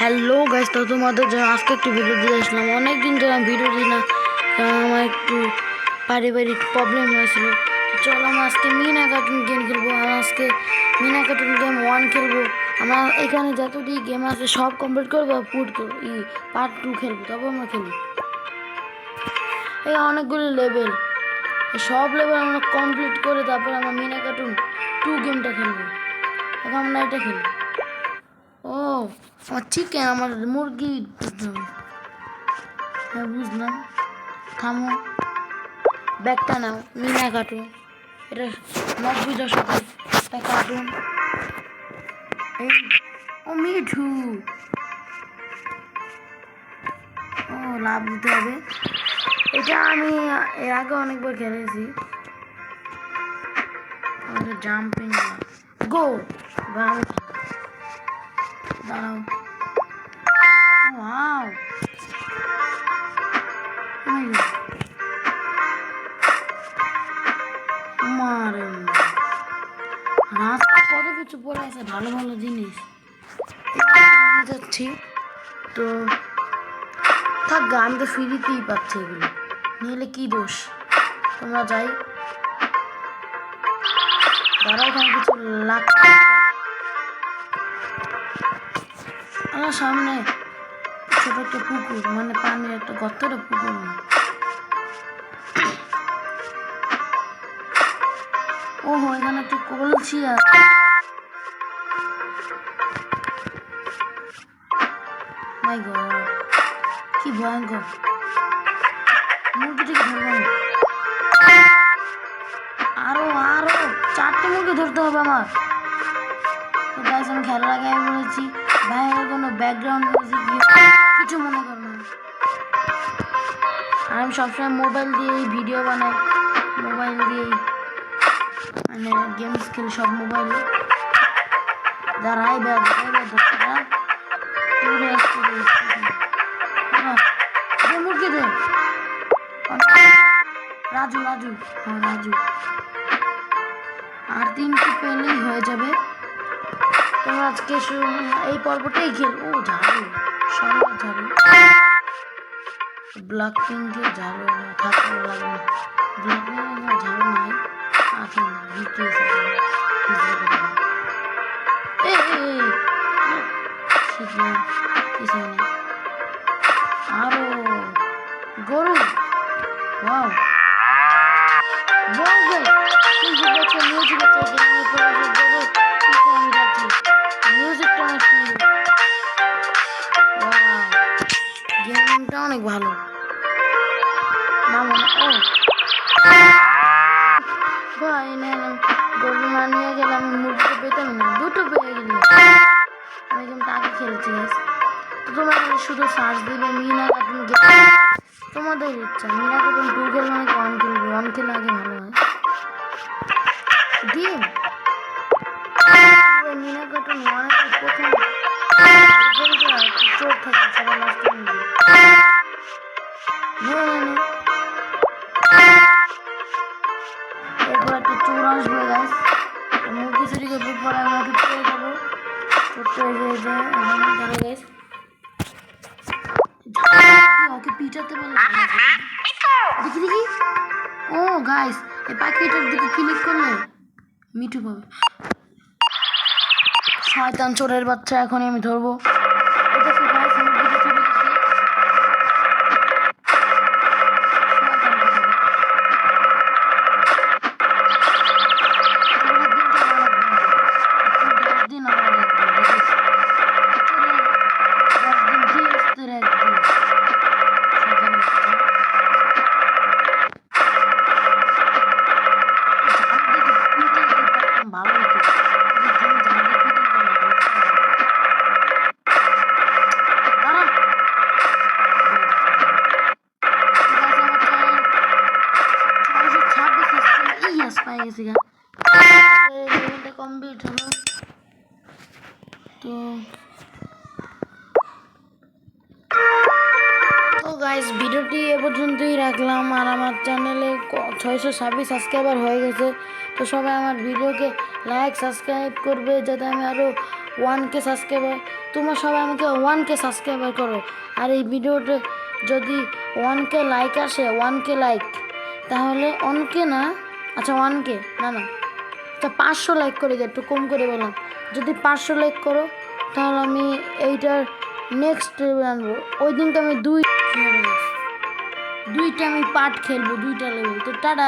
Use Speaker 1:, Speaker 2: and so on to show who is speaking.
Speaker 1: Hello guys, তো তোমাদের জন্য আজকে একটু ভিডিও দিয়ে আসলাম। অনেক দিন ধরে আমি ভিডিও দিই না। আমার একটু পারিবারিক প্রবলেম হয়েছিল। চলো আমরা আজকে মিনা কার্টুন গেম খেলব। আমরা আজকে মিনা কার্টুন গেম ওয়ান খেলব। আমরা এখানে যতটি গেম আছে সব কমপ্লিট করব পুট করব। ই পার্ট টু খেলব। তবে আমরা খেলি। এই অনেকগুলো লেভেল সব লেভেল আমরা কমপ্লিট করে তারপর আমরা মিনা কার্টুন টু গেমটা খেলব। এখন আমরা এটা খেলব ও আমার চিকেন আমার মুরগি। হ্যাঁ বুঝলাম। থামো। ব্যাগটা নাও, মিনা কার্টুন এটা নব্বই দশকের একটা কার্টুন ও মিঠু। ও, লাভ দিতে হবে। এটা আমি এর আগে অনেকবার খেলেছি। জাম্পিং গো বা দাঁড়াও ওয়াও মারে রাস্তা কত কিছু পড়ে আছে ভালো ভালো জিনিস। যাচ্ছি তো থাক গা, আমি তো ফ্রিতেই পাচ্ছি এগুলো। নিলে কি দোষ? তোমরা যাই। দাঁড়াও কিছু লাগছে। আমার সামনে ছোট একটা পুকুর মানে পানির একটা গর্তের পুকুর। ওহো, এখানে একটা কলছি গড কি ভয়ঙ্কর। মুরগিটিকে। আরও আরও, চারটে মুরগি ধরতে হবে আমার। আমি খেলার আগে আমি বলেছি আমার কোনো ব্যাকগ্রাউন্ড মিউজিক কিছু মনে করো না। আমি সবসময় মোবাইল দিয়েই ভিডিও বানাই মোবাইল দিয়েই। মানে গেমস খেলি সব মোবাইলে যারা আই ব্যাগ আই ব্যাগ ধরা দূরে আসতে দে মুরগি দে রাজু রাজু। হ্যাঁ রাজু। আর তিনটি পেলেই হয়ে যাবে? তোমরা আজকে এই পর্বটাই খেল ও, ঝাড়ু। সবার ঝাড়ু। ব্ল্যাক পিঙ্কের ঝাড়ু থাকতে লাগবে না। ব্ল্যাক পিং ঝাড়ু নাই আছে না। গেমটা অনেক ভালো। মামা, ও। ভাই না না গরু না, নিয়ে গেলে আমি মুরগিটা পেতাম না, দুটো পেয়ে গেলি। আমি গেমটা আগে খেলছি। তো তোমরা শুধু সার্চ দিবে মিনা কার্টুন তোমাদের ইচ্ছা মিনা তুমি টু খেলবে মানে ওয়ান খেলবে ওয়ান খেলে আগে ভালো? ওকে পিটাতে ও গাইস এই পাখিটার দিকে ক্লিক করলে মিঠু পাবে। শয়তান চোরের বাচ্চা এখনই আমি ধরবো। সাবস্ক্রাইবার ইয়াস গা লেভেলটা কমপ্লিট হলো তো তো গাইস ভিডিওটি এ পর্যন্তই রাখলাম আর আমার চ্যানেলে ছয়শো ছাব্বিশ সাবস্ক্রাইবার হয়ে গেছে। তো সবাই আমার ভিডিওকে লাইক সাবস্ক্রাইব করবে যাতে আমি আরও ওয়ান কে সাবস্ক্রাইবার তোমরা সবাই আমাকে ওয়ান কে সাবস্ক্রাইবার করো। আর এই ভিডিওতে যদি ওয়ান কে লাইক আসে ওয়ান কে লাইক তাহলে ওয়ান কে না? আচ্ছা ওয়ান কে না না। তা পাঁচশো লাইক করে দিই একটু কম করে বললাম যদি পাঁচশো লাইক করো, তাহলে আমি এইটার নেক্সট লেভেল আনব। ওই দিনটা আমি দুই দুইটা আমি পার্ট খেলব, দুইটা লেভেল তো টাটা